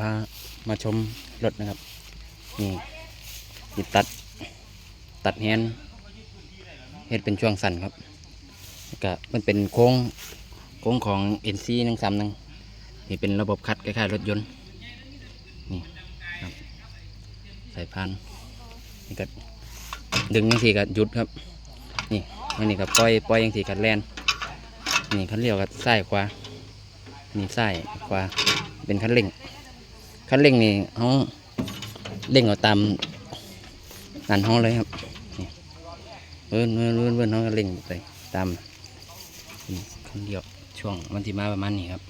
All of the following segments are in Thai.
พามาชมรถนะครับ นี่นี่ตัดตัดแฮนเฮ็ดเป็นช่วงสั้นครับก็มันเป็นโค้งโค้งของ NC หนึ่งสามหนึ่งนี่เป็นระบบคัดคล้ายๆรถยนต์นี่ครับสายพานนี่ก็ดึงยังทีก็หยุดครับ นี่อันนี้ก็ปล่อยปล่อยยังทีก็แล่นนี่คันเลี้ยวก็ซ้ายขวานี่ซ้ขวาเป็นคันเร่ง คันเร่งนี่เขาเร่งเอาตามนันห้องเลยครับนี่เวิ้นเวิ้นเวิ้นเวิ้นเขาก็เร่งไปตามคันเดียวช่วงมันที่มาประมาณนี้ครับ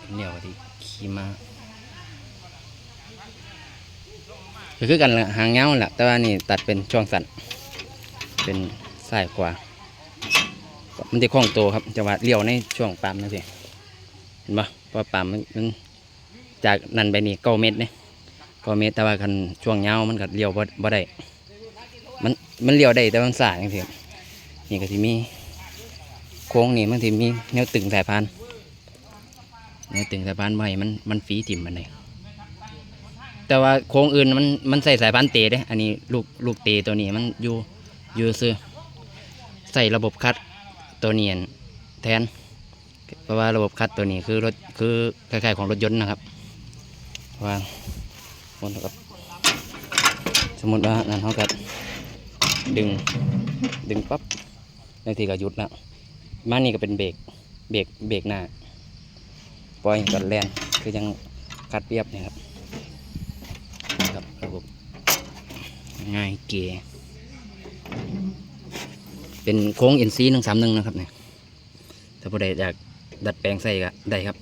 คันเดียวที่ขี่มาคือกันหางเงาแหละแต่ว่านี่ตัดเป็นช่วงสั้นเป็นซ้ายขวามันจะคล่องตัวครับจังหวะเลี้ยวในช่วงปั๊มนั่นสิ เห็นปะเพราะปั๊มมันจากนั่นไปนี่เก้าเมตรเนี่ยเก้าเมตรแต่ว่าคันช่วงยามันก็เลี้ยวบ่บได้มันมันเลี้ยวได้แต่มันสายจังซี่ครับนี่ก็ที่มีโค้งนี่มันที่มีแนวตึงสายพานแนวตึงสายพานไว้มันมันฟรีถิ่มมันเลยแต่ว่าโค้งอื่นมันมันใส่สายพานเตะเด้ อันนี้ลูกลูกเตะตัวนี้มันอยู่อยู่ซื้อใส่ระบบคัดตัวเนียนแทน เพราะว่าระบบคัดตัวนี้คือรถคือคล้ายๆของรถยนต์นะครับวางบนกับสมมติว่านั่นเขาก็ดึงดึงปั๊บในทีก็หยุดแล้วมานี่ก็เป็นเบรกเบรกเบรกหน้าปล่อยกัดแลนคือยังคัดเรียบนี่ยครับนะครับระบบง่ายเก๋เป็นโค้ง NC หนึ่งสามหนึ่งนะครับเนี่ยถ้าผู้ใดอยาก ดัดแปลงใส่ก็ได้ครับ